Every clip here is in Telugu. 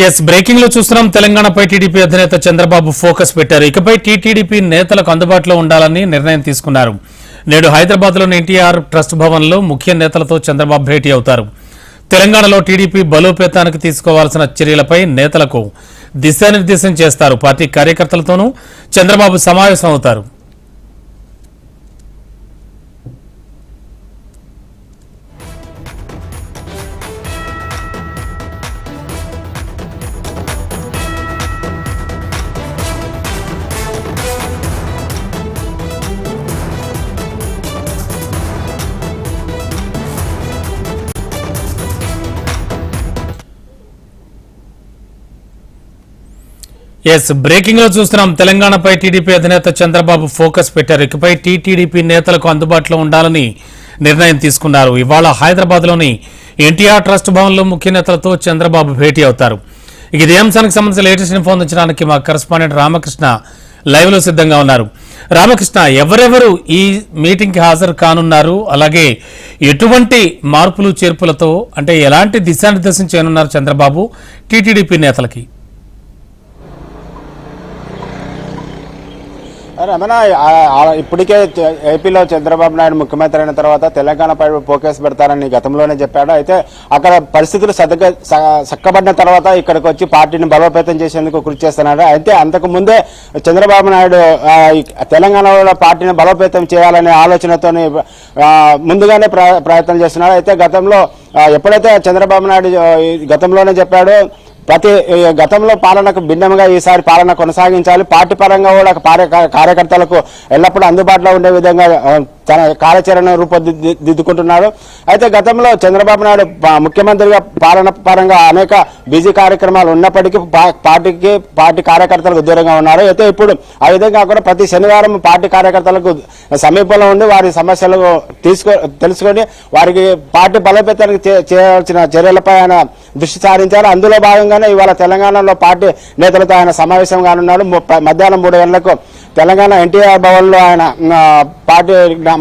ఎస్ బ్రేకింగ్లో చూస్తున్నాం. తెలంగాణపై టీడీపీ అధినేత చంద్రబాబు ఫోకస్ పెట్టారు. ఇకపై టీటీడీపీ నేతలకు అందుబాటులో ఉండాలని నిర్ణయం తీసుకున్నారు. నేడు హైదరాబాద్లోని ఎన్టీఆర్ ట్రస్ట్ భవన్లో ముఖ్య నేతలతో చంద్రబాబు భేటీ అవుతారు. తెలంగాణలో టీడీపీ బలోపేతానికి తీసుకోవాల్సిన చర్యలపై నేతలకు దిశానిర్దేశం చేస్తారు. పార్టీ కార్యకర్తలతోనూ చంద్రబాబు సమావేశం అవుతారు ఎస్ బ్రేకింగ్లో చూస్తున్నాం. తెలంగాణపై టీడీపీ అధినేత చంద్రబాబు ఫోకస్ పెట్టారు. ఇకపై టీటీడీపీ నేతలకు అందుబాటులో ఉండాలని నిర్ణయం తీసుకున్నారు. ఇవాళ హైదరాబాద్లోని ఎన్టీఆర్ ట్రస్ట్ భవన్లో ముఖ్య నేతలతో చంద్రబాబు భేటీ అవుతారు. ఇక ఇదే అంశానికి సంబంధించిన లేటెస్ట్ ఇన్ఫో అందించడానికి మా కరెస్పాండెంట్ రామకృష్ణ లైవ్లో సిద్ధంగా ఉన్నారు. రామకృష్ణ ఎవరెవరు ఈ మీటింగ్కి హాజరు కానున్నారు? అలాగే ఎటువంటి మార్పులు చేర్పులతో అంటే ఎలాంటి దిశానిర్దేశం చేయనున్నారు చంద్రబాబు టీటీడీపీ నేతలకి? రమణ ఇప్పటికే ఏపీలో చంద్రబాబు నాయుడు ముఖ్యమంత్రి అయిన తర్వాత తెలంగాణపై పోకేస్ పెడతారని గతంలోనే చెప్పాడు. అయితే అక్కడ పరిస్థితులు సదగ చక్కబడిన తర్వాత ఇక్కడికి వచ్చి పార్టీని బలోపేతం చేసేందుకు కృషి చేస్తున్నాడు. అయితే అంతకు ముందే చంద్రబాబు నాయుడు తెలంగాణలో పార్టీని బలోపేతం చేయాలనే ఆలోచనతోని ముందుగానే ప్ర- ప్రయత్నం చేస్తున్నాడు. అయితే గతంలో ఎప్పుడైతే చంద్రబాబు నాయుడు గతంలోనే చెప్పాడు ప్రతి గతంలో పాలనకు భిన్నంగా ఈసారి పాలన కొనసాగించాలి. పార్టీ పరంగా కూడా కార్యకర్తలకు ఎల్లప్పుడూ అందుబాటులో ఉండే విధంగా తన కార్యాచరణ రూపొందిద్దుకుంటున్నాడు అయితే గతంలో చంద్రబాబు నాయుడు ముఖ్యమంత్రిగా పాలన పరంగా అనేక బిజీ కార్యక్రమాలు ఉన్నప్పటికీ పార్టీకి పార్టీ కార్యకర్తలకు దూరంగా ఉన్నారు. అయితే ఇప్పుడు ఆ విధంగా కాకుండా ప్రతి శనివారం పార్టీ కార్యకర్తలకు సమీపంలో ఉండి వారి సమస్యలు తీసుకో తెలుసుకొని వారికి పార్టీ బలోపేతానికి చేయాల్సిన చర్యలపై ఆయన దృష్టి సారించారు. అందులో భాగంగానే ఇవాళ తెలంగాణలో పార్టీ నేతలతో ఆయన సమావేశం కానున్నాడు. మధ్యాహ్నం మూడు గంటలకు తెలంగాణ ఎన్టీఆర్ భవన్లో ఆయన పార్టీ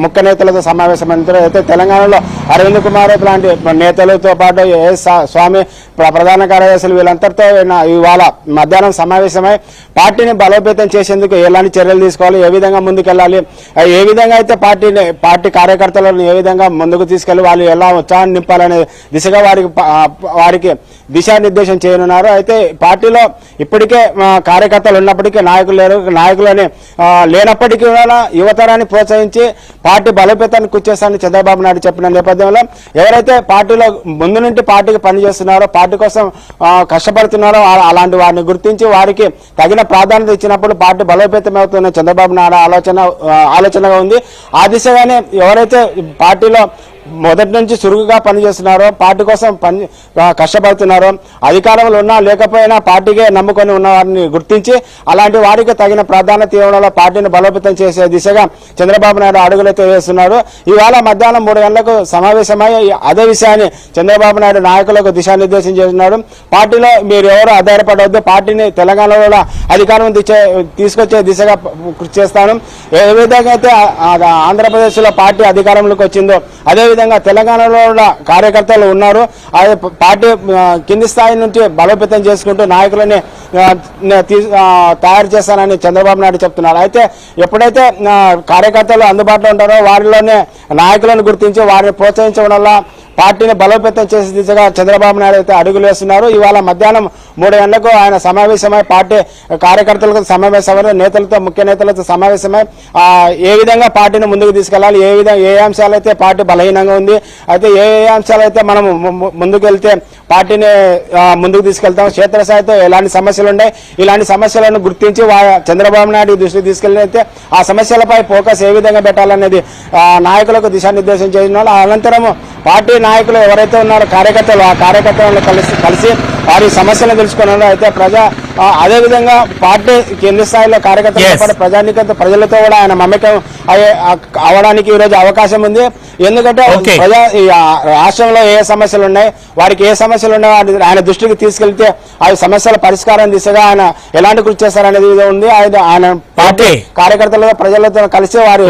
ముఖ్య నేతలతో సమావేశమైన అయితే తెలంగాణలో అరవింద్ కుమార్ లాంటి నేతలతో పాటు ఎస్ స్వామి ప్ర- ప్రధాన కార్యదర్శులు వీళ్ళంతటితో ఇవాళ మధ్యాహ్నం సమావేశమై పార్టీని బలోపేతం చేసేందుకు ఎలాంటి చర్యలు తీసుకోవాలి ఏ విధంగా ముందుకెళ్ళాలి ఏ విధంగా అయితే పార్టీని పార్టీ కార్యకర్తలను ఏ విధంగా ముందుకు తీసుకెళ్ళి వాళ్ళు ఎలా ఉత్సాహాన్ని నింపాలనే దిశగా వారికి వారికి దిశానిర్దేశం చేయనున్నారు. అయితే పార్టీలో ఇప్పటికే కార్యకర్తలు ఉన్నప్పటికీ నాయకులు లేరు నాయకులని లేనప్పటికీ కూడా యువతరాన్ని ప్రోత్సహించి పార్టీ బలోపేతానికి కూర్చేస్తానని చంద్రబాబు నాయుడు చెప్పిన నేపథ్యంలో ఎవరైతే పార్టీలో ముందు నుండి పార్టీకి పనిచేస్తున్నారో పార్టీ కోసం కష్టపడుతున్నారో అలాంటి వారిని గుర్తించి వారికి తగిన ప్రాధాన్యత ఇచ్చినప్పుడు పార్టీ బలోపేతం అవుతున్న చంద్రబాబు నాయుడు ఆలోచన ఆలోచనగా ఉంది. ఆ దిశగానే ఎవరైతే పార్టీలో మొదటి నుంచి చురుకుగా పనిచేస్తున్నారో పార్టీ కోసం పని కష్టపడుతున్నారో. అధికారంలో ఉన్నా లేకపోయినా పార్టీకే నమ్ముకొని ఉన్నవారిని గుర్తించి అలాంటి వారికి తగిన ప్రాధాన్యత ఇవ్వడంలో పార్టీని బలోపేతం చేసే దిశగా చంద్రబాబు నాయుడు అడుగులైతే వేస్తున్నాడు ఇవాళ మధ్యాహ్నం మూడు గంటలకు సమావేశమై అదే విషయాన్ని చంద్రబాబు నాయుడు నాయకులకు దిశానిర్దేశం చేస్తున్నాడు పార్టీలో మీరు ఎవరు ఆధారపడవద్దు పార్టీని తెలంగాణలో అధికారం తెచ్చే- తీసుకొచ్చే దిశగా కృషి చేస్తాను. ఏ విధంగా అయితే ఆంధ్రప్రదేశ్లో పార్టీ అధికారంలోకి వచ్చిందో అదే విధంగా తెలంగాణలో కార్యకర్తలు ఉన్నారు. అదే పార్టీ కింది స్థాయి నుంచి బలోపేతం చేసుకుంటూ నాయకులని తీ- తయారు చేస్తానని చంద్రబాబు నాయుడు చెప్తున్నారు. అయితే ఎప్పుడైతే కార్యకర్తలు అందుబాటులో ఉంటారో వారిలోనే నాయకులను గుర్తించి వారిని ప్రోత్సహించడం వల్ల పార్టీని బలోపేతం చేసే దిశగా చంద్రబాబు నాయుడు అయితే అడుగులు వేస్తున్నారు. ఇవాళ మధ్యాహ్నం మూడు గంటలకు ఆయన సమావేశమై పార్టీ కార్యకర్తలతో సమావేశమై నేతలతో ముఖ్య నేతలతో సమావేశమై ఏ విధంగా పార్టీని ముందుకు తీసుకెళ్ళాలి ఏ విధంగా ఏ అంశాలైతే పార్టీ బలహీనంగా ఉంది అయితే ఏ ఏ అంశాలైతే మనం ముందుకెళ్తే ముందుకు వెళ్తే పార్టీని ముందుకు తీసుకెళ్తాం. క్షేత్రస్థాయితో ఎలాంటి సమస్యలు ఉన్నాయి? ఇలాంటి సమస్యలను గుర్తించి చంద్రబాబు నాయుడు దృష్టికి తీసుకెళ్ళనయితే ఆ సమస్యలపై ఫోకస్ ఏ విధంగా పెట్టాలనేది నాయకులకు దిశానిర్దేశం చేసిన అనంతరం పార్టీ నాయకులు ఎవరైతే ఉన్నారో కార్యకర్తలు ఆ కార్యకర్తలను కలిసి కలిసి వారి సమస్యలను తెలుసుకున్నారు అయితే ప్రజా ఆ, అదే విధంగా పార్టీ కేంద్ర స్థాయిలో కార్యకర్తలతో Yes. పాటు ప్రజానికంతో ప్రజలతో కూడా ఆయన మమేకం అవడానికి ఈ రోజు అవకాశం ఉంది ఎందుకంటే. ప్రజా రాష్ట్రంలో ఏ సమస్యలు ఉన్నాయి వారికి ఏ సమస్యలు ఉన్నాయో ఆయన దృష్టికి తీసుకెళ్తే ఆ సమస్యల పరిష్కారం దిశగా ఆయన ఎలాంటి కృషి చేస్తారనేది ఉంది ఆయన పార్టీ. కార్యకర్తలతో ప్రజలతో కలిసి వారి